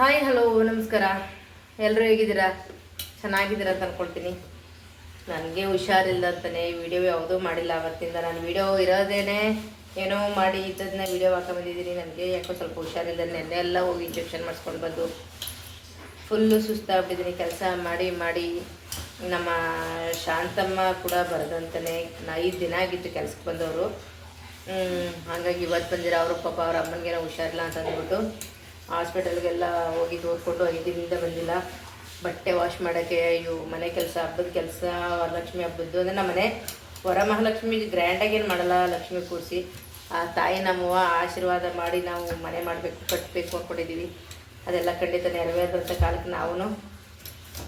Hi hello ನಮಸ್ಕಾರ. ಎಲ್ಲರೂ ಹೇಗಿದ್ದೀರಾ? ಚೆನ್ನಾಗಿದ್ದೀರಾ ಅಂತ ಅಂದ್ಕೊಳ್ತೀನಿ ನನಗೆ ಹುಷಾರಿಲ್ಲ ಅಂತಲೇ ವಿಡಿಯೋ ಯಾವುದೂ ಮಾಡಿಲ್ಲ. ಅವತ್ತಿಂದ ನಾನು ವಿಡಿಯೋ ಇರೋದೇನೆ ಏನೋ ಮಾಡಿ ಇದ್ದದನ್ನ ವಿಡಿಯೋ ಹಾಕೊಂಬಂದಿದ್ದೀನಿ ನನಗೆ ಯಾಕೋ ಸ್ವಲ್ಪ ಹುಷಾರಿಲ್ಲ. ನೆನ್ನೆ ಎಲ್ಲ ಹೋಗಿ ಇಂಜೆಕ್ಷನ್ ಮಾಡಿಸ್ಕೊಂಡು ಬಂದು ಫುಲ್ಲು ಸುಸ್ತಾಗ್ಬಿಟ್ಟಿದ್ದೀನಿ. ಕೆಲಸ ಮಾಡಿ ಮಾಡಿ ನಮ್ಮ ಶಾಂತಮ್ಮ ಕೂಡ ಬರದಂತಾನೆ ಐದು ದಿನ ಆಗಿತ್ತು ಕೆಲಸಕ್ಕೆ ಬಂದವರು. ಹಾಗಾಗಿ ಇವತ್ತು ಬಂದಿರೋ? ಅವರು ಪಾಪ ಅವ್ರ ಅಮ್ಮನಿಗೇನೋ ಹುಷಾರಿಲ್ಲ ಅಂತ ಅಂದ್ಬಿಟ್ಟು ಹಾಸ್ಪಿಟಲ್ಗೆಲ್ಲ ಹೋಗಿ ತೋರಿಸ್ಕೊಂಡು ಐದು ದಿನದಿಂದ ಬಂದಿಲ್ಲ. ಬಟ್ಟೆ ವಾಶ್ ಮಾಡೋಕ್ಕೆ ಇವು ಮನೆ ಕೆಲಸ ಹಬ್ಬದ ಕೆಲಸ ವರಲಕ್ಷ್ಮಿ ಹಬ್ಬದ್ದು. ಅಂದರೆ ನಮ್ಮ ಮನೆ ವರಮಹಾಲಕ್ಷ್ಮಿ ಗ್ರ್ಯಾಂಡಾಗಿ ಏನು ಮಾಡಲ್ಲ ಲಕ್ಷ್ಮಿ ಕೂರಿಸಿ. ಆ ತಾಯಿ ನಮ್ಮವ್ವ ಆಶೀರ್ವಾದ ಮಾಡಿ ನಾವು ಮನೆ ಮಾಡಬೇಕು ಕಟ್ಟಬೇಕು ಅಂದ್ಕೊಂಡಿದ್ದೀವಿ ಅದೆಲ್ಲ ಖಂಡಿತ ನೆರವೇರಿದಂಥ ಕಾಲಕ್ಕೆ ನಾವು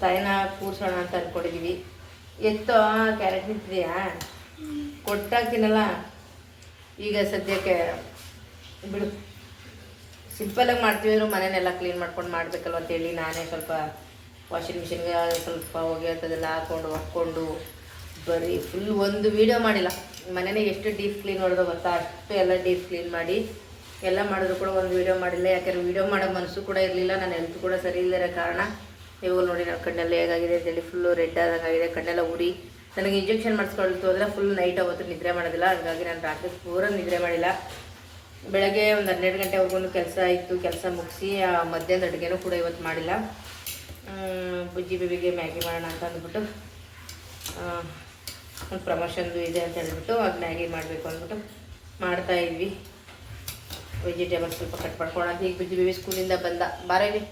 ತಾಯಿನ ಕೂರಿಸೋಣ ಅಂತ ಅಂದ್ಕೊಂಡಿದ್ದೀವಿ ಎತ್ತೋ ಕ್ಯಾರೆಟ್ ನಿಂತಿದೆಯಾ ಕೊಟ್ಟಾಗ್ತೀನಲ್ಲ ಈಗ ಸದ್ಯಕ್ಕೆ ಬಿಡು. ಸಿಂಪಲಾಗಿ ಮಾಡ್ತೀವಿ ಅಂದರೂ ಮನೆಯೆಲ್ಲ ಕ್ಲೀನ್ ಮಾಡ್ಕೊಂಡು ಮಾಡಬೇಕಲ್ವ ಅಂತೇಳಿ ನಾನೇ ಸ್ವಲ್ಪ ವಾಷಿಂಗ್ ಮಿಷಿನ್ಗೆ ಸ್ವಲ್ಪ ಹೋಗಿ ಅಂಥದ್ದೆಲ್ಲ ಹಾಕ್ಕೊಂಡು ಹಾಕ್ಕೊಂಡು ಬರೀ ಫುಲ್ ಒಂದು ವೀಡಿಯೋ ಮಾಡಿಲ್ಲ. ಮನೇನೆ ಎಷ್ಟು ಡೀಪ್ ಕ್ಲೀನ್ ಮಾಡೋದು ಗೊತ್ತಾ? ಅಷ್ಟು ಎಲ್ಲ ಡೀಪ್ ಕ್ಲೀನ್ ಮಾಡಿ, ಎಲ್ಲ ಮಾಡಿದ್ರು ಕೂಡ ಒಂದು ವೀಡಿಯೋ ಮಾಡಿಲ್ಲ. ಯಾಕಂದ್ರೆ ವೀಡಿಯೋ ಮಾಡೋ ಮನಸ್ಸು ಕೂಡ ಇರಲಿಲ್ಲ, ನನ್ನ ಹೆಲ್ತ್ ಕೂಡ ಸರಿ ಇಲ್ಲದ ಕಾರಣ. ಇವಾಗ ನೋಡಿ ನನ್ನ ಕಣ್ಣೆಲ್ಲ ಹೇಗಾಗಿದೆ ಅಂತೇಳಿ ಫುಲ್ಲು ರೆಡ್ ಆದಂಗಾಗಿದೆ ಕಣ್ಣೆಲ್ಲ ಉರಿ ನನಗೆ ಇಂಜೆಕ್ಷನ್ ಮಾಡಿಸ್ಕೊಳ್ತು ಅಂದರೆ ಫುಲ್ ನೈಟ್ ಅವತ್ತು ನಿದ್ರೆ ಮಾಡೋದಿಲ್ಲ. ಹಾಗಾಗಿ ನಾನು ರಾತ್ರಿ ಪೂರ ನಿದ್ರೆ ಮಾಡಿಲ್ಲ. ಬೆಳಗ್ಗೆ ಒಂದು ಹನ್ನೆರಡು ಗಂಟೆವರೆಗೂ ಕೆಲಸ ಇತ್ತು, ಕೆಲಸ ಮುಗಿಸಿ ಮಧ್ಯಾಹ್ನದ ಅಡುಗೆನೂ ಕೂಡ ಇವತ್ತು ಮಾಡಿಲ್ಲ. ಬುಜ್ಜಿ ಬೇಬಿಗೆ ಮ್ಯಾಗಿ ಮಾಡೋಣ ಅಂತ ಅಂದ್ಬಿಟ್ಟು ಒಂದು ಪ್ರಮೋಷನ್ದು ಇದೆ ಅಂತ ಹೇಳ್ಬಿಟ್ಟು ಅದು ಮ್ಯಾಗಿ ಮಾಡಬೇಕು ಅಂದ್ಬಿಟ್ಟು ಮಾಡ್ತಾ ಇದ್ವಿ. ವೆಜಿಟೇಬಲ್ಸ್ ಸ್ವಲ್ಪ ಕಟ್ ಮಾಡ್ಕೊಳ್ಳೋಣ ಅಂತ. ಈಗ ಬುಜ್ಜಿ ಬೇಬಿ ಸ್ಕೂಲಿಂದ ಬಂದ. ಬಾರೇಲಿ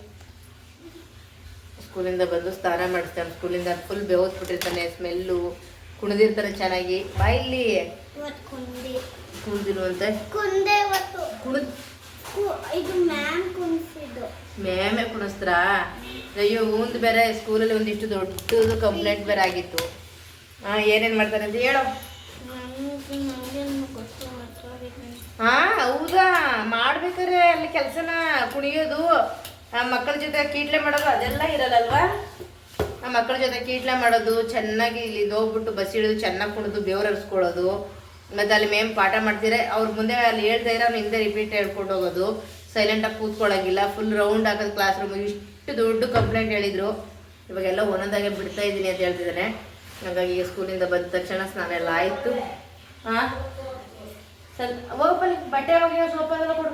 ಸ್ಕೂಲಿಂದ ಬಂದು ಸ್ನಾನ ಮಾಡಿಸ್ತಾನೆ. ಸ್ಕೂಲಿಂದ ಫುಲ್ ಬೆವತ್ಬಿಟ್ಟಿರ್ತಾನೆ ಸ್ಮೆಲ್ಲು ಕುಣಿದಿರ್ತಾರೆ ಚೆನ್ನಾಗಿ. ಬಾಯಿಲಿ ಕುಣಿದಿರುವಂತೆ? ಕುಂದೆ ಇವತ್ತು ಇದು ಮ್ಯಾಮ್ ಕುಣಿಸಿದ್ದು. ಕುಣಿಸ್ತಾರ ಅಯ್ಯೋ ಒಂದು ಬೇರೆ ಸ್ಕೂಲಲ್ಲಿ ಒಂದಿಷ್ಟು ದೊಡ್ಡದು ಕಂಪ್ಲೇಂಟ್ ಬೇರೆ ಆಗಿತ್ತು. ಹಾಂ ಏನೇನು ಮಾಡ್ತಾರೆ ಅಂತ ಹೇಳೋ. ಹಾ ಹೌದಾ? ಮಾಡ್ಬೇಕಾರೆ ಅಲ್ಲಿ ಕೆಲಸನ ಕುಣಿಯೋದು. ಆ ಮಕ್ಕಳ ಜೊತೆ ಕೀಟ್ಲೆ ಮಾಡೋದು ಅದೆಲ್ಲ ಇರಲ್ಲಲ್ವಾ? ಆ ಮಕ್ಕಳ ಜೊತೆ ಕೀಟ್ಲೆ ಮಾಡೋದು ಚೆನ್ನಾಗಿ ಇಲ್ಲಿ ಹೋಗ್ಬಿಟ್ಟು ಬಸ್ ಇಳಿದು ಚೆನ್ನಾಗಿ ಕುಣಿದು ಬೆವ್ರು ಹರಿಸ್ಕೊಳ್ಳೋದು. ಮತ್ತೆ ಅಲ್ಲಿ ಮೇಮ್ ಪಾಠ ಮಾಡ್ತೀರ ಅವ್ರ ಮುಂದೆ ಅಲ್ಲಿ ಹೇಳ್ತಾ ಇರೋ ಹಿಂದೆ ರಿಪೀಟ್ ಹೇಳ್ಕೊಂಡು ಹೋಗೋದು. ಸೈಲೆಂಟಾಗಿ ಕೂತ್ಕೊಳ್ಳೋಂಗಿಲ್ಲ ಫುಲ್ ರೌಂಡ್ ಹಾಕೋದು ಕ್ಲಾಸ್ ರೂಮ್ ಇಷ್ಟು ದೊಡ್ಡ ಕಂಪ್ಲೇಂಟ್ ಹೇಳಿದ್ರು. ಇವಾಗೆಲ್ಲ ಒಂದೊಂದಾಗೆ ಬಿಡ್ತಾ ಇದ್ದೀನಿ ಅಂತ ಹೇಳ್ತಿದ್ದಾನೆ ಹಾಗಾಗಿ ಈಗ ಸ್ಕೂಲಿಂದ ಬಂದ ತಕ್ಷಣ ಸ್ನಾನ ಎಲ್ಲ ಆಯಿತು. ಹಾಂ ಸರ್ ಓಪನ್, ಬಟ್ಟೆ ಹೋಗಿ ಸೋಪ್ ಅದೆಲ್ಲ ಕೊಡು.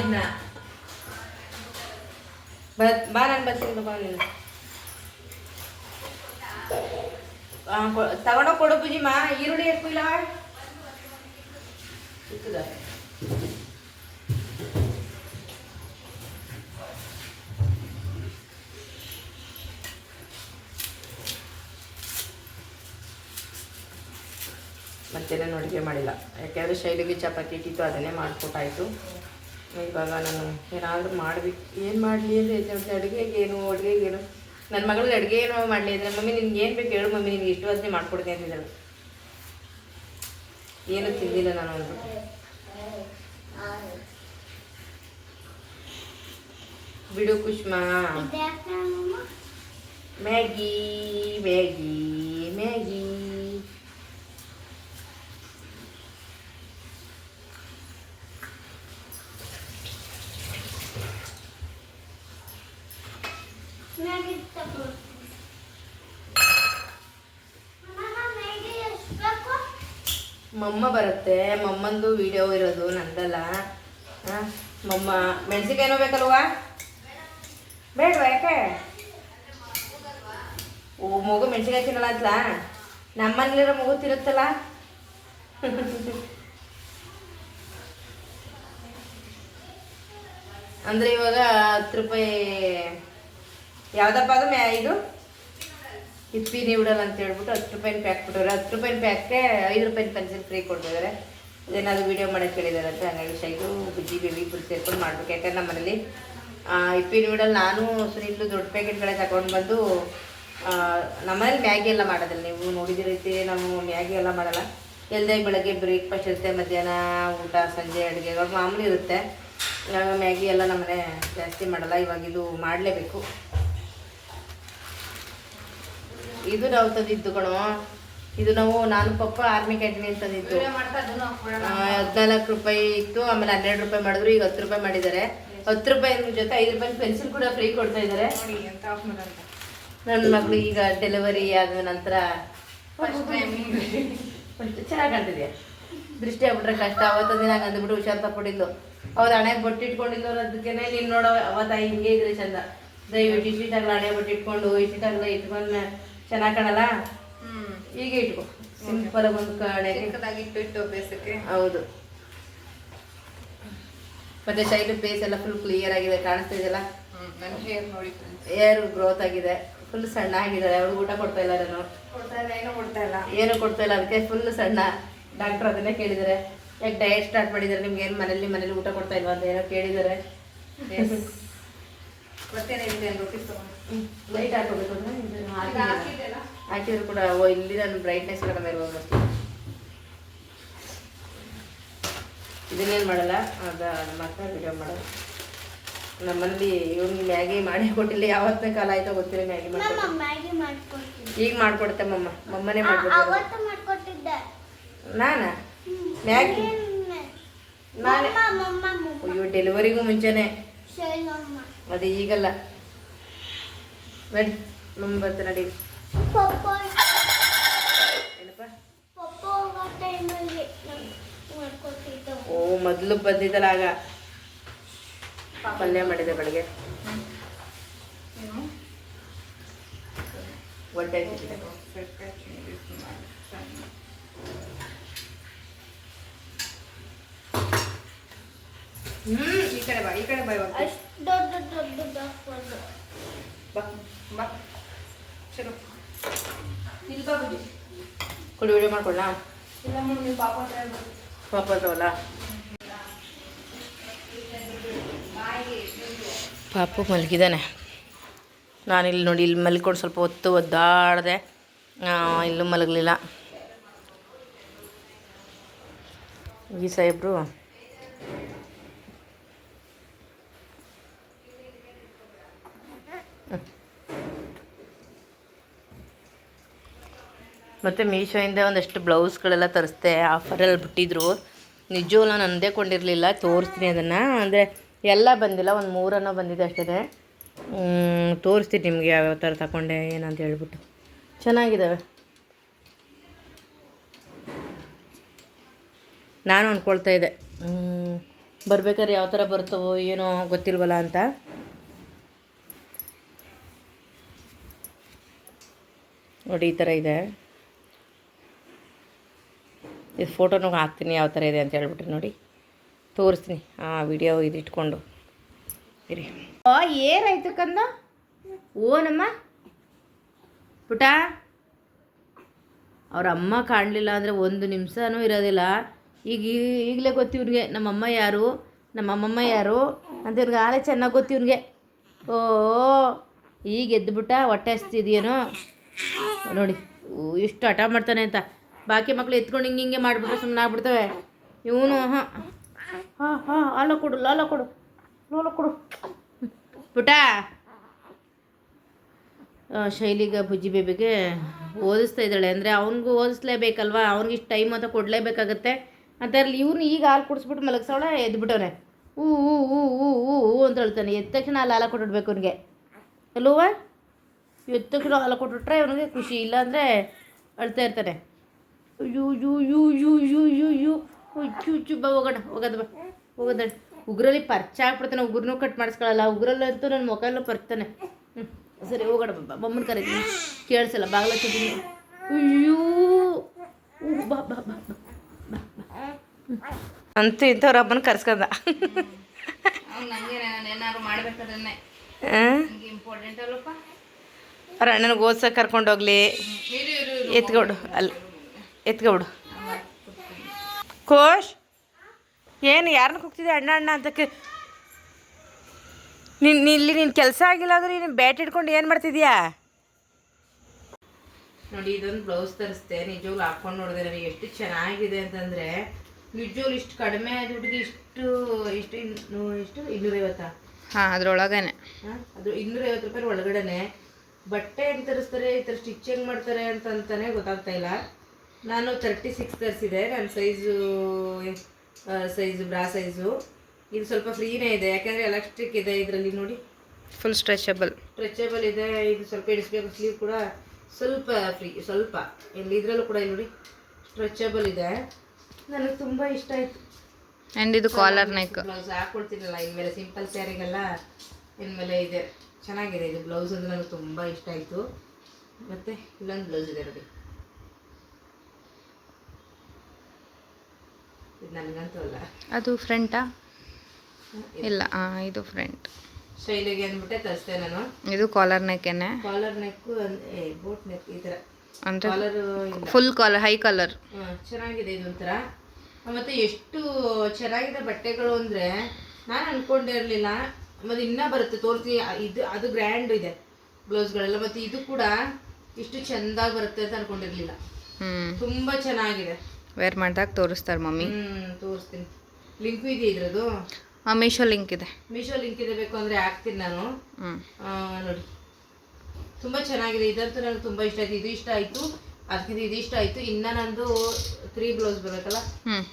ಇದ್ನ ಬತ್ ಬಾ ನಾನು ಬರ್ತೀನಿ ಬಾ ನೀನು ತಗೊಂಡೋಗ್ ಕೊಡು ಪೂಜಿಮ್ಮ ಈರುಳ್ಳಿ ಎಷ್ಟು ಇಲ್ಲ ಸಿಕ್ಕದ ಮತ್ತೇನೇನು ಅಡುಗೆ ಮಾಡಿಲ್ಲ. ಯಾಕೆಂದರೆ ಶೈಲಿಗೆ ಚಪಾತಿ ಇಟ್ಟಿತ್ತು, ಅದನ್ನೇ ಮಾಡಿಕೊಟ್ಟಾಯಿತು. ಇವಾಗ ನಾನು ಏನಾದರೂ ಮಾಡಬೇಕು. ಏನು ಮಾಡಲಿ ಅಂದರೆ ಅಡುಗೆಗೇನು ಅಡುಗೆಗೆ ಏನು ನನ್ನ ಮಗಳಿಗೆ ಅಡುಗೆ ಏನೋ ಮಾಡಲಿ ಅಂದರೆ ಮಮ್ಮಿ ನಿನ್ಗೆ ಏನು ಬೇಕು ಹೇಳು ಮಮ್ಮಿ ನಿನಗೆ ಇಷ್ಟು ಹೊತ್ತಿಗೆ ಮಾಡ್ಕೊಡ್ತೀನಿ ಅಂತಿದ್ದಾಳೆ ಏನು ತಿಂದಿಲ್ಲ ನಾನು ಅಂದರು ಬಿಡು ಕುಷ್ಮಾ. ಮ್ಯಾಗಿ ಮ್ಯಾಗಿ ಮ್ಯಾಗಿ ತಗೊಳ್ತೀನಿ. ಅಮ್ಮ, ಮ್ಯಾಗಿ ಎಷ್ಟ್ ಬೇಕು? ಮಮ್ಮ ಬರುತ್ತೆ, ಮಮ್ಮಂದು ವಿಡಿಯೋ ಇರೋದು ನಂದಲ್ಲ. ಮಮ್ಮ ಮೆಣಸಿಕಾಯಿನೂ ಬೇಕಲ್ವಾ? ಬೇಡವಾ ಯಾಕೆ? ಓ, ಮಗು ಮೆಣಸಿಕಾಯಿ ತಿನ್ನಲ್ಲ ಅಂತಲ ನಮ್ಮನೇಲಿರೋ ಮಗು ತಿರುತ್ತಲ್ಲ? ಅಂದರೆ ಇವಾಗ ಹತ್ತು ರೂಪಾಯಿ ಯಾವುದಪ್ಪ ಅದು ಮ್ಯಾ ಇದು? ಹಿಪ್ಪಿ ನೀಡಲ್ ಅಂತ ಹೇಳ್ಬಿಟ್ಟು ಹತ್ತು ರೂಪಾಯಿ ಪ್ಯಾಕ್ ಕೊಟ್ಟವ್ರೆ ಹತ್ತು ರೂಪಾಯಿನ ಪ್ಯಾಕ್ಗೆ ಐದು ರೂಪಾಯಿನ ಪೆನ್ಸಿಲ್ ಫ್ರೀ ಕೊಟ್ಟಿದ್ದಾರೆ. ಅದೇನಾದ್ರು ವೀಡಿಯೋ ಮಾಡಕ್ಕೆ ಕೇಳಿದ್ದಾರೆ ಅಂತ ಹಂಗಾಗಿ ಶೈಲು ಬುಜ್ಜಿ ಬೇಬಿ ಇಬ್ಬರು ಸೇರ್ಕೊಂಡು ಮಾಡ್ಬೇಕು. ಯಾಕಂದ್ರೆ ನಮ್ಮ ಮನೇಲಿ ಆ, ಹಿಪ್ಪಿ ನೂಡಲ್ ನಾನು ಸುನಿಲ್ಲು ದೊಡ್ಡ ಪ್ಯಾಕೆಟ್ಗಳೇ ತಗೊಂಡು ಬಂದು ನಮ್ಮನೇಲಿ ಮ್ಯಾಗಿ ಎಲ್ಲ ಮಾಡೋದಿಲ್ಲ. ನೀವು ನೋಡಿದ ರೀತಿ ನಾವು ಮ್ಯಾಗಿ ಎಲ್ಲ ಮಾಡಲ್ಲ. ಎಲ್ಲದೆ ಬೆಳಗ್ಗೆ ಬ್ರೇಕ್ಫಾಸ್ಟ್ ಇರುತ್ತೆ ಮಧ್ಯಾಹ್ನ ಊಟ ಸಂಜೆ ಅಡುಗೆಗಳು ಮಾಮೂಲಿ ಇರುತ್ತೆ. ಮ್ಯಾಗಿ ಎಲ್ಲ ನಮ್ಮನೆ ಜಾಸ್ತಿ ಮಾಡಲ್ಲ. ಇವಾಗ ಇದು ಮಾಡಲೇಬೇಕು. ಇದು ನಾವು ತಂದಿದ್ದು ಕಣೋ. ಇದು ನಾವು ನಾನು ಪಪ್ಪ ಆರ್ಮಿ ಕ್ಯಾಂಟೀನ್ ತಂದಿದ್ದು. ಹದಿನಾಲ್ಕು ರೂಪಾಯಿ ಇತ್ತು ಆಮೇಲೆ ಹನ್ನೆರಡು ರೂಪಾಯಿ ಮಾಡಿದ್ರು ಈಗ ಹತ್ತು ರೂಪಾಯಿ ಮಾಡಿದ್ದಾರೆ. ಹತ್ತು ರೂಪಾಯಿ ಜೊತೆ ಐದು ರೂಪಾಯಿ ಪೆನ್ಸಿಲ್ ಕೂಡ ಫ್ರೀ ಕೊಡ್ತಾ ಇದ್ದಾರೆ. ನನ್ನ ಮಗಳು ಈಗ ಡೆಲಿವರಿ ಆದ ನಂತರ ಚೆನ್ನಾಗಿ ಕಾಣ್ತಿದ್ಯಾ? ದೃಷ್ಟಿ ಆಗ್ಬಿಟ್ರೆ ಕಷ್ಟ. ಅವತ್ತ ದಿನ ಅಂದ್ಬಿಟ್ಟು ಹುಷಾರ್ ತಪ್ಪಿಡಿದ್ಲು ಅವ್ರ ಹಣೆ ಬೊಟ್ಟು ಇಟ್ಕೊಂಡಿದ್ದು ಅದಕ್ಕೇನೆ ನೀನು ನೋಡೋ ಅವತ್ತ ಹಿಂಗೆ ಇದ್ರೆ ಚಂದ. ದಯವಿಟ್ಟು ಇಷ್ಟಿಟ್ಟಾಗಲ್ಲ ಹಣೆ ಬೊಟ್ಟು ಇಟ್ಕೊಂಡು ಇಷ್ಟಿಟ್ಟಾಗಲ್ಲ ಇಟ್ಕೊಂಡ್ರೆ ಚೆನ್ನಾಗಿ ಕಾಣಲ್ಲ? ಈಗ ಇಟ್ಕೊ. ಸಿಂಪಲ್ ಒಂದು ಕಡೆ ಹೌದು. ಮತ್ತೆ ಶೈಲು ಬೇಸ್ ಎಲ್ಲ ಫುಲ್ ಕ್ಲಿಯರ್ ಆಗಿದೆ ಕಾಣಿಸ್ತಾ ಇದೆಯಲ್ಲ? ಏರ್ ಗ್ರೋತ್ ಆಗಿದೆ. ಫುಲ್ ಸಣ್ಣ ಆಗಿದ್ದಾರೆ ಅವ್ರಿಗೆ ಊಟ ಕೊಡ್ತಾ ಇಲ್ಲ ನಾನು ಏನು ಕೊಡ್ತಾ ಇಲ್ಲ. ಅದಕ್ಕೆ ಫುಲ್ ಸಣ್ಣ ಡಾಕ್ಟರ್ ಅದನ್ನೇ ಕೇಳಿದ್ದಾರೆ. ಯಾಕೆ ಡಯಟ್ ಸ್ಟಾರ್ಟ್ ಮಾಡಿದ್ದಾರೆ? ನಿಮ್ಗೆ ಏನು ಮನೇಲಿ ಮನೇಲಿ ಊಟ ಕೊಡ್ತಾ ಇಲ್ವಾ ಅಂತ ಏನೋ ಕೇಳಿದ್ದಾರೆ. ಲೈಟ್ ಹಾಕೋಬೇಕು ಅಂದ್ರೆ. ಹಾಕಿದ್ರು ಕೂಡ ಓ ಇಲ್ಲಿ ನಾನು ಬ್ರೈಟ್ನೆಸ್ ಕಡಿಮೆ ಮತ್ತೆ ಇದನ್ನೇನು ಮಾಡಲ್ಲ ಅದ ಮಾತ್ರ ವಿಡಿಯೋ ಮಾಡೋದು. ನಮ್ಮಲ್ಲಿ ಇವ್ನಿಗೆ ಮ್ಯಾಗಿ ಮಾಡಿ ಕೊಟ್ಟಿಲ್ಲ ಯಾವತ್ತನೇ ಕಾಲ ಆಯ್ತೋ ಗೊತ್ತಿಲ್ಲ ಮ್ಯಾಗಿ ಮಾಡ್ಕೊಡ್ತೀನಿ. ಈಗ ಮಾಡ್ಕೊಡ್ತೆ ಮಮ್ಮ ಮಮ್ಮನೇ ಮಾಡ್ಕೊಟ್ಟಿದ್ದೆ. ನಾನಾ? ಮ್ಯಾಗಿ? ನಿನ್ನೆ. ಮಮ್ಮ, ಮಮ್ಮ, ಮಮ್ಮ. ಅಯ್ಯೋ ಡೆಲಿವರಿಗೂ ಮುಂಚೆನೆ. ಅದು ಈಗಲ್ಲ. ನಡಿ ಮಮ್ಮ ಬರ್ತ ನಡಿ. ಓ ಮೊದಲು ಬಂದಿದ್ದಲ್ಲ ಆಗ. ಪಲ್ಯ ಮಾಡಿದೆ ಬೆಳಗ್ಗೆ. ಹೊಟ್ಟೆ ಹ್ಮ್ ಈ ಕಡೆ ಬಾ ಈ ಕಡೆ ಬಾ ಇವಾಗ. ಅಷ್ಟು ದೊಡ್ಡ ದೊಡ್ಡ ಹಾಕ್ಬಾರ್ದು ಬಾ ಬಾ. ಚಲೋ ಇಲ್ಲಿ ಬಾ ಬುಜ್ಜಿ ಕೊಡಿ ವಿಡಿಯೋ ಮಾಡ್ಕೊಳ್ಳ ಪಾಪ ಹತ್ರವಲ್ಲ ಪಾಪು ಮಲಗಿದ್ದಾನೆ. ನಾನಿಲ್ಲಿ ನೋಡಿ ಇಲ್ಲಿ ಮಲ್ಕೊಂಡು ಸ್ವಲ್ಪ ಹೊತ್ತು ಒದ್ದಾಡಿದೆ. ಇಲ್ಲೂ ಮಲಗಲಿಲ್ಲ. ಈ ಸಾಹೇಬ್ರು ಮತ್ತು ಮೀಶೋಯಿಂದ ಒಂದಷ್ಟು ಬ್ಲೌಸ್ಗಳೆಲ್ಲ ತರಿಸ್ದೆ, ಆಫರಲ್ಲಿ ಬಿಟ್ಟಿದ್ರು. ನಿಜವೂ ನಾನು ಅಂದೇ ಕೊಂಡಿರಲಿಲ್ಲ, ತೋರಿಸ್ತೀನಿ ಅದನ್ನು. ಅಂದರೆ ಎಲ್ಲ ಬಂದಿಲ್ಲ, ಒಂದು ಮೂರನ್ನೋ ಬಂದಿದೆ ಅಷ್ಟೇ. ತೋರಿಸ್ತೀನಿ ನಿಮಗೆ ಯಾವ್ಯಾವ ಥರ ತಗೊಂಡೆ ಏನಂತ ಹೇಳ್ಬಿಟ್ಟು. ಚೆನ್ನಾಗಿದ್ದಾವೆ ನಾನು ಅಂದ್ಕೊಳ್ತಾ ಇದ್ದೆ. ಬರ್ಬೇಕಾದ್ರೆ ಯಾವ ಥರ ಬರ್ತವೋ ಏನೋ ಗೊತ್ತಿಲ್ವಲ್ಲ ಅಂತ. ನೋಡಿ, ಈ ಥರ ಇದೆ. ಇದು ಫೋಟೋನೂ ಹಾಕ್ತೀನಿ, ಯಾವ ಥರ ಇದೆ ಅಂತ ಹೇಳ್ಬಿಟ್ಟು ನೋಡಿ. ತೋರಿಸ್ತೀನಿ, ಆ ವಿಡಿಯೋ ಇದು ಇಟ್ಕೊಂಡು. ಇರಿ. ಏನಾಯ್ತು ಕಂದ? ಓನಮ್ಮ? ಪುಟ? ಅವ್ರ ಅಮ್ಮ ಕಾಣಲಿಲ್ಲ ಅಂದರೆ ಒಂದು ನಿಮಿಷನೂ ಇರೋದಿಲ್ಲ. ಈಗ ಈಗಲೇ ಗೊತ್ತಿವ್ರಿಗೆ ನಮ್ಮಮ್ಮ ಯಾರು? ನಮ್ಮ ಅಮ್ಮಮ್ಮ ಯಾರು? ಅಂತ ಇವ್ರಿಗೆ ಆಲೇ ಚೆನ್ನಾಗಿ ಗೊತ್ತು ಇವ್ರಿಗೆ. ಓ, ಈಗ ಎದ್ದುಬಿಟ್ಟ ಹೊಟ್ಟೆ ಹಸ್ತಿದೆಯೇನೋ? ನೋಡಿ, ಇಷ್ಟು ಹಠ ಮಾಡ್ತಾನೆ ಅಂತ. ಬಾಕಿ ಮಕ್ಳು ಎತ್ಕೊಂಡು ಹಿಂಗೆ ಹಿಂಗೆ ಮಾಡಿಬಿಟ್ರೆ ಸುಮ್ಮನೆ ಆಗ್ಬಿಡ್ತವೆ. ಇವನು ಹಾಂ. ಹಾಂ ಹಾಂ ಹಾಲು ಕೊಡು ಲಾಲ ಕೊಡು ಲೋಲ ಕೊಡು. ಪುಟ. ಶೈಲಿಗ ಬುಜ್ಜಿ ಬೇಬಿಗೆ ಓದಿಸ್ತಾ ಇದ್ದಾಳೆ. ಅಂದರೆ ಅವ್ನಿಗೂ ಓದಿಸ್ಲೇಬೇಕಲ್ವಾ? ಅವ್ನಿಗೆ ಇಷ್ಟು ಟೈಮ್ ಅಂತ ಕೊಡಲೇಬೇಕಾಗತ್ತೆ. ಅಂತ ಅಲ್ಲಿ ಇವ್ನು ಈಗ ಹಾಲು ಕುಡಿಸ್ಬಿಟ್ಟು ಮಲಗಿಸೋಳೆ ಎದ್ಬಿಟ್ಟವನೆ. ಹೂ ಹೂ ಹೂ ಹೂ ಹೂ ಹೂ ಅಂತ ಹೇಳ್ತಾನೆ. ಎದ್ದ ತಕ್ಷಣ ಅಲ್ಲಿ ಹಾಲು ಕೊಟ್ಟಿಡ್ಬೇಕು ಅವನಿಗೆ. ಅಲ್ವಾ ಎದ್ದ ತಕ್ಷಣ ಹಾಲು ಕೊಟ್ಬಿಟ್ರೆ ಅವನಿಗೆ ಖುಷಿ. ಇಲ್ಲ ಅಂದರೆ ಅಳ್ತಾ ಇರ್ತಾನೆ. ಅಯ್ಯೋ ಯು ಯು ಯು ಯು ಯು ಯು ಅಯ್ಯೋ ಚು ಬಾ ಹೋಗೋಣ ಹೋಗೋದು ಬಾ ಹೋಗೋದ ಉಗ್ರಲ್ಲಿ ಪರ್ಚ ಆಗ್ಬಿಡ್ತಾನೆ ಉಗುರ್ನೂ ಕಟ್ ಮಾಡಿಸ್ಕೊಳ್ಳಲ್ಲ ಉಗ್ರಲ್ಲಂತೂ ನನ್ನ ಮೊಕಲ್ಲ ಪರ್ತಾನೆ ಹ್ಞೂ ಸರಿ ಹೋಗೋಣ ಬಾ ಬಮ್ಮನ ಕರೀತೀನಿ. ಕೇಳಿಸಲ್ಲ ಬಾಗ್ಲ ಹಚ್ಚಿದ್ದೀನಿ. ಅಯ್ಯೋ ಬಾ ಬಾ ಬಾ ಬಾ ಅಂತೂ ಇಂಥವ್ರ ಹಬ್ಬನ ಕರ್ಸ್ಕೊಂಡ. ಅವ್ರ ಅಣ್ಣನಿಗೆ ಓದ್ಸಕ್ಕೆ ಕರ್ಕೊಂಡೋಗ್ಲಿ ಎತ್ಕೊಡು ಅಲ್ಲಿ ಎತ್ಕೊಬಿಡು ಕೋಶ್ ಏನು ಯಾರನ್ನ ಕೂಗ್ತಿದ್ದೆ ಅಣ್ಣ ಅಣ್ಣ ಅಂತಕ್ಕೆ ನಿನ್ನ ಇಲ್ಲಿ ನಿನ್ನ ಕೆಲಸ ಆಗಿಲ್ಲ ಅಂದ್ರೆ ನೀನು ಬ್ಯಾಟ್ ಹಿಡ್ಕೊಂಡು ಏನು ಮಾಡ್ತಿದ್ಯಾ? ನೋಡಿ ಇದೊಂದು ಬ್ಲೌಸ್ ತರಿಸ್ದೆ. ನಿಜವಾಗ್ಲು ಹಾಕೊಂಡು ನೋಡಿದೆ ನನಗೆ ಎಷ್ಟು ಚೆನ್ನಾಗಿದೆ ಅಂತಂದರೆ ನಿಜವಾಗ್ಲು ಇಷ್ಟು ಕಡಿಮೆ ದುಡ್ಡಿಗೆ ಇಷ್ಟು ಇಷ್ಟು ಇನ್ನು ಇಷ್ಟು ಇನ್ನೂರೈವತ್ತಾ? ಹಾಂ ಅದ್ರೊಳಗೇನೆ. ಅದು ಇನ್ನೂರೈವತ್ತು ರೂಪಾಯಿ ಒಳಗಡೆನೆ. ಬಟ್ಟೆ ಹೆಂಗೆ ತರಿಸ್ತಾರೆ ಈ ಥರ ಸ್ಟಿಚ್ ಹೆಂಗೆ ಮಾಡ್ತಾರೆ ಅಂತ ಅಂತಾನೆ ಗೊತ್ತಾಗ್ತಾ ಇಲ್ಲ. ನಾನು ತರ್ಟಿ ಸಿಕ್ಸ್ ತರಿಸಿದೆ ನನ್ನ ಸೈಜು ಸೈಜು ಬ್ರಾ ಸೈಜು ಇದು ಸ್ವಲ್ಪ ಫ್ರೀನೇ ಇದೆ ಯಾಕಂದರೆ ಎಲೆಕ್ಟ್ರಿಕ್ ಇದೆ ಇದರಲ್ಲಿ ನೋಡಿ. ಫುಲ್ ಸ್ಟ್ರೆಚಬಲ್ ಸ್ಟ್ರೆಚಬಲ್ ಇದೆ ಇದು ಸ್ವಲ್ಪ ಇಡಿಸ್ಬೇಕು ಸ್ಲೀವ್ ಕೂಡ ಸ್ವಲ್ಪ ಫ್ರೀ ಸ್ವಲ್ಪ. ಇಲ್ಲಿ ಇದರಲ್ಲೂ ಕೂಡ ನೋಡಿ ಸ್ಟ್ರೆಚಬಲ್ ಇದೆ. ನನಗೆ ತುಂಬ ಇಷ್ಟ ಆಯಿತು. ಆ್ಯಂಡ್ ಇದು ಕಾಲರ್ ನೆಕ್ ಬ್ಲೌಸ್ ಹಾಕ್ಕೊಡ್ತೀನಲ್ಲ ಇನ್ಮೇಲೆ ಸಿಂಪಲ್ ಸ್ಯಾರಿಗೆಲ್ಲ ಇನ್ಮೇಲೆ ಇದೆ. ಚೆನ್ನಾಗಿದೆ ಇದು ಬ್ಲೌಸ್ ಅಂದರೆ ನನಗೆ ತುಂಬ ಇಷ್ಟ ಆಯಿತು. ಮತ್ತು ಇಲ್ಲೊಂದು ಬ್ಲೌಸ್ ಇದೆ ನೋಡಿ. ಇದು ನನಗಂತೂ ಅಲ್ಲ. ಅದು ಫ್ರಂಟಾ? ಇಲ್ಲ ಇದು ಫ್ರಂಟ್. ಶೈಲಿಗೆ ಅಂದ್ಬಿಟ್ಟೆ ತರಿಸ್ದೆ ನಾನು. ಇದು ಕಾಲರ್ ನೆಕ್ಕೇನೆ? ಕಾಲರ್ ನೆಕ್ಕು ಏ ಬೋಟ್ ನೆಕ್ ಈ ಥರ. ಅಂದರೆ collar full collar high collar. ಚೆನ್ನಾಗಿದೆ ಇದೊಂಥರ. ಮತ್ತೆ ಎಷ್ಟು ಚೆನ್ನಾಗಿದೆ ಬಟ್ಟೆಗಳು ಅಂದರೆ ನಾನು ಅಂದ್ಕೊಂಡೇ ಇರಲಿಲ್ಲ. ಮತ್ತು ಇನ್ನೂ ಬರುತ್ತೆ ತೋರಿಸಿ ಇದು ಅದು ಗ್ರ್ಯಾಂಡ್ ಇದೆ ಬ್ಲೌಸ್ಗಳೆಲ್ಲ. ಮತ್ತು ಇದು ಕೂಡ ಇಷ್ಟು ಚೆಂದಾಗಿ ಬರುತ್ತೆ ಅಂತ ಅಂದ್ಕೊಂಡಿರಲಿಲ್ಲ ತುಂಬ ಚೆನ್ನಾಗಿದೆ. ವೇರ್ ಮಾಡಿದಾಗ ತೋರಿಸ್ತಾರೆ ಮಮ್ಮಿ. ತೋರಿಸ್ತೀನಿ. ಲಿಂಕು ಇದೆ ಇದ್ರದ್ದು? ಮೀಶೋ ಲಿಂಕ್ ಇದೆ. ಮೀಶೋ ಲಿಂಕ್ ಇದೆ ಬೇಕು ಅಂದರೆ ಹಾಕ್ತೀನಿ ನಾನು. ನೋಡಿ. ತುಂಬ ಚೆನ್ನಾಗಿದೆ. ಇದಂತೂ ನನಗೆ ತುಂಬ ಇಷ್ಟ ಆಯ್ತು. ಇದು ಇಷ್ಟ ಆಯಿತು. ಅದಕ್ಕಿಂತ ಇದು ಇಷ್ಟ ಆಯಿತು. ಇನ್ನು ನಂದು ತ್ರೀ ಬ್ಲೌಸ್ ಬರುತ್ತಲ್ಲ?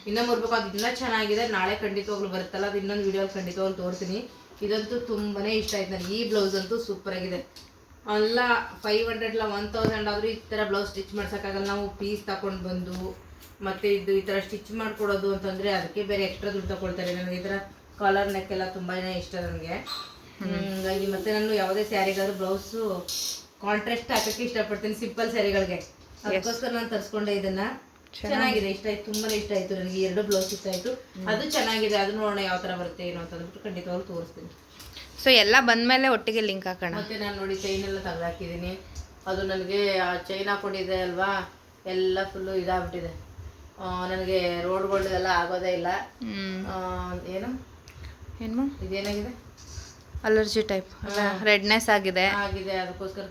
ಇನ್ನೂ ಬರ್ಬೇಕು ಅದು ಇನ್ನೂ ಚೆನ್ನಾಗಿದೆ. ನಾಳೆ ಖಂಡಿತವಾಗ್ಲೂ ಬರುತ್ತಲ್ಲ. ಅದು ಇನ್ನೊಂದು ವಿಡಿಯೋ ಖಂಡಿತವಾಗ್ಲೂ ತೋರಿಸ್ತೀನಿ ಇದಂತೂ ತುಂಬಾನೇ ಇಷ್ಟ ಆಯ್ತು ನನಗೆ ಈ ಬ್ಲೌಸ್ ಅಂತೂ ಸೂಪರ್ ಆಗಿದೆ. ಅಲ್ಲ ಫೈವ್ ಹಂಡ್ರೆಡ್ಲ ಒನ್ ತೌಸಂಡ್ ಆದರೂ ಈ ಥರ ಬ್ಲೌಸ್ ಸ್ಟಿಚ್ ಮಾಡ್ಸೋಕ್ಕಾಗಲ್ಲ. ನಾವು ಪೀಸ್ ತಗೊಂಡು ಬಂದು ಮತ್ತೆ ಇದು ಈ ಥರ ಸ್ಟಿಚ್ ಮಾಡ್ಕೊಡೋದು ಅಂತಂದರೆ ಅದಕ್ಕೆ ಬೇರೆ ಎಕ್ಸ್ಟ್ರಾ ದುಡ್ಡು ತಗೊಳ್ತಾರೆ. ನನಗೆ ಈ ಥರ ಕಾಲರ್ ನೆಕ್ ಎಲ್ಲ ತುಂಬಾ ಇಷ್ಟ ನನಗೆ. ಹಂಗಾಗಿ ಮತ್ತೆ ನಾನು ಯಾವುದೇ ಸ್ಯಾರಿಗಾದ್ರೂ ಬ್ಲೌಸು ಕಾಂಟ್ರಾಸ್ಟ್ ಹಾಕೋಕ್ಕೆ ಇಷ್ಟಪಡ್ತೀನಿ ಸಿಂಪಲ್ ಸ್ಯಾರಿಗಳಿಗೆ. ಅದಕ್ಕೋಸ್ಕರ ನಾನು ತರಿಸ್ಕೊಂಡೆ ಇದನ್ನ. ಚೆನ್ನಾಗಿದೆ. ಇಷ್ಟ ಆಯ್ತು ತುಂಬಾನೇ ಇಷ್ಟ ಆಯ್ತು ನನಗೆ. ಎರಡು ಬ್ಲೌಸ್ ಇಷ್ಟ ಆಯ್ತು. ಅದು ಚೆನ್ನಾಗಿದೆ ಅದು ನೋಡೋಣ ಯಾವ ತರ ಬರುತ್ತೆ ಏನು ಅಂತ ಅಂದ್ಬಿಟ್ಟು ಖಂಡಿತವಾಗ್ಲೂ ತೋರಿಸ್ತೀನಿ. ಸೊ ಎಲ್ಲ ಬಂದಮೇಲೆ ಒಟ್ಟಿಗೆ ಲಿಂಕ್ ಹಾಕೋಣ? ಮತ್ತೆ ನಾನು ನೋಡಿ ಚೈನ್ ಎಲ್ಲ ತೆಗೆದಾಕಿದ್ದೀನಿ ಅದು ನನಗೆ ಆ ಚೈನ್ ಹಾಕೊಂಡಿದೆ ಅಲ್ವಾ? ಎಲ್ಲ ಫುಲ್ಲು ಇದಾಗ್ಬಿಟ್ಟಿದೆ. ಆ, ರೋಡ್ಗಳು ಎಲ್ಲ ಆಗೋದೇ ಇಲ್ಲ. ಏನು? ಏನು ಇದೇನಾಗಿದೆ? ಅಲರ್ಜಿ ಟೈಪ್ ರೆಡ್ನೆಸ್ ಆಗಿದೆ. ಆಗಿದೆ ಅದಕ್ಕೋಸ್ಕರ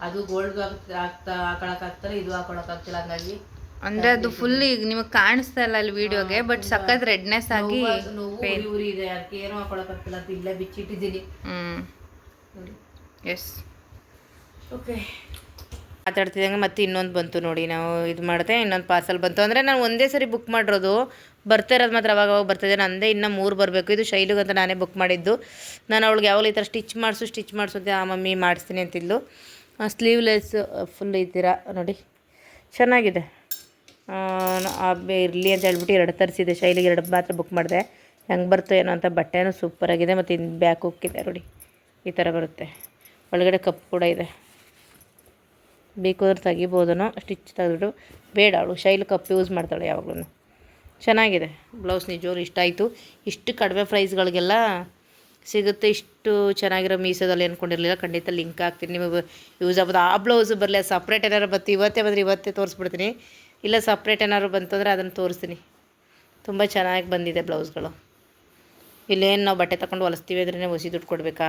ಅದು ಗೋಲ್ಡ್ ಆಗ್ತಾ ಹಾಕೊಳಕ್ ಆಗ್ತಾರೆ ಇದು ಹಾಕೊಳಕ್ ಆಗ್ತಿಲ್ಲ ಹಂಗಾಗಿ. ಅಂದ್ರೆ ಅದು ಫುಲ್ ಈಗ ನಿಮಗೆ ಕಾಣಿಸ್ತಾ ಇಲ್ಲ ಅಲ್ಲಿ ವಿಡಿಯೋಗೆ ಬಟ್ ಸಖತ್ ರೆಡ್ನೆಸ್ ಆಗಿ ನೋವು- ಉರಿ ಇದೆ ಅದಕ್ಕೆ ಏನು ಹಾಕೊಳಕ್ ಆಗ್ತಿಲ್ಲ ಅಂತ ಇಲ್ಲೇ ಬಿಚ್ಚಿಟ್ಟಿದ್ದೀನಿ. ಹ್ಞೂ ಎಸ್ ಓಕೆ ಮಾತಾಡ್ತಿದ್ದಂಗೆ ಮತ್ತೆ ಇನ್ನೊಂದು ಬಂತು ನೋಡಿ. ನಾವು ಇದು ಮಾಡಿದೆ, ಇನ್ನೊಂದು ಪಾರ್ಸಲ್ ಬಂತು. ಅಂದರೆ ನಾನು ಒಂದೇ ಸರಿ ಬುಕ್ ಮಾಡಿರೋದು, ಬರ್ತಾ ಇರೋದು ಮಾತ್ರ ಅವಾಗ ಅವಾಗ ಬರ್ತಿದೆ. ಅಂದೇ ಇನ್ನೂ ಮೂರು ಬರಬೇಕು. ಇದು ಶೈಲಿಗೆ ಅಂತ ನಾನೇ ಬುಕ್ ಮಾಡಿದ್ದು. ನಾನು ಅವಳಿಗೆ ಯಾವಾಗಲೂ ಈ ಥರ ಸ್ಟಿಚ್ ಮಾಡಿಸು ಸ್ಟಿಚ್ ಮಾಡಿಸು ಅಂತ, ಆ ಮಮ್ಮಿ ಮಾಡಿಸ್ತೀನಿ ಅಂತಿದ್ಲು. ಸ್ಲೀವ್ಲೆಸ್ ಫುಲ್ ಥರ ನೋಡಿ. ಚೆನ್ನಾಗಿದೆ. ಇರಲಿ ಅಂತ ಹೇಳ್ಬಿಟ್ಟು ಎರಡು ತರಿಸಿದೆ. ಶೈಲಿಗೆ ಎರಡು ಮಾತ್ರ ಬುಕ್ ಮಾಡಿದೆ. ಹೆಂಗೆ ಬರ್ತೋ ಏನೋ ಅಂತ ಬಟ್ಟೆನೂ ಸೂಪರಾಗಿದೆ ಮತ್ತು ಇನ್ನು ಬ್ಯಾಕ್ ಹೋಗ್ತಿದೆ ನೋಡಿ. ಈ ಥರ ಬರುತ್ತೆ. ಒಳಗಡೆ ಕಪ್ ಕೂಡ ಇದೆ. ಬೇಕು ಅಂದ್ರೆ ತೆಗಿಬೋದನೋ ಸ್ಟಿಚ್ ತೆಗೆದ್ಬಿಟ್ಟು ಬೇಡ ಅವಳು ಶೈಲ್ ಕಪ್ ಯೂಸ್ ಮಾಡ್ತಾಳೆ ಯಾವಾಗಲೂ ಚೆನ್ನಾಗಿದೆ. ಬ್ಲೌಸ್ ನಿಜವಾಗ್ಲೂ ಇಷ್ಟ ಆಯಿತು. ಇಷ್ಟು ಕಡಿಮೆ ಪ್ರೈಸ್ಗಳಿಗೆಲ್ಲ ಸಿಗುತ್ತೆ. ಇಷ್ಟು ಚೆನ್ನಾಗಿರೋ ಮೀಸೋದಲ್ಲಿ ಅಂದ್ಕೊಂಡಿರಲಿಲ್ಲ ಖಂಡಿತ ಲಿಂಕ್ ಹಾಕ್ತೀನಿ. ನಿಮಗೆ ಯೂಸ್ ಆಗ್ಬೋದು ಆ ಬ್ಲೌಸ್ ಬರಲಿ ಸಪ್ರೇಟ್ ಏನಾದ್ರು ಬತ್ತು ಇವತ್ತೇ ಬಂದರೆ ಇವತ್ತೇ ತೋರಿಸ್ಬಿಡ್ತೀನಿ. ಇಲ್ಲ ಸಪ್ರೇಟ್ ಏನಾದ್ರು ಅಂದರೆ ಅದನ್ನು ತೋರಿಸ್ತೀನಿ. ತುಂಬ ಚೆನ್ನಾಗಿ ಬಂದಿದೆ ಬ್ಲೌಸ್ಗಳು ಇಲ್ಲೇನು ನಾವು ಬಟ್ಟೆ ತಗೊಂಡು ಹೊಲಿಸ್ತೀವಿ ಅಂದ್ರೆ ಹೊಸಿ ದುಡ್ಡು ಕೊಡಬೇಕಾ?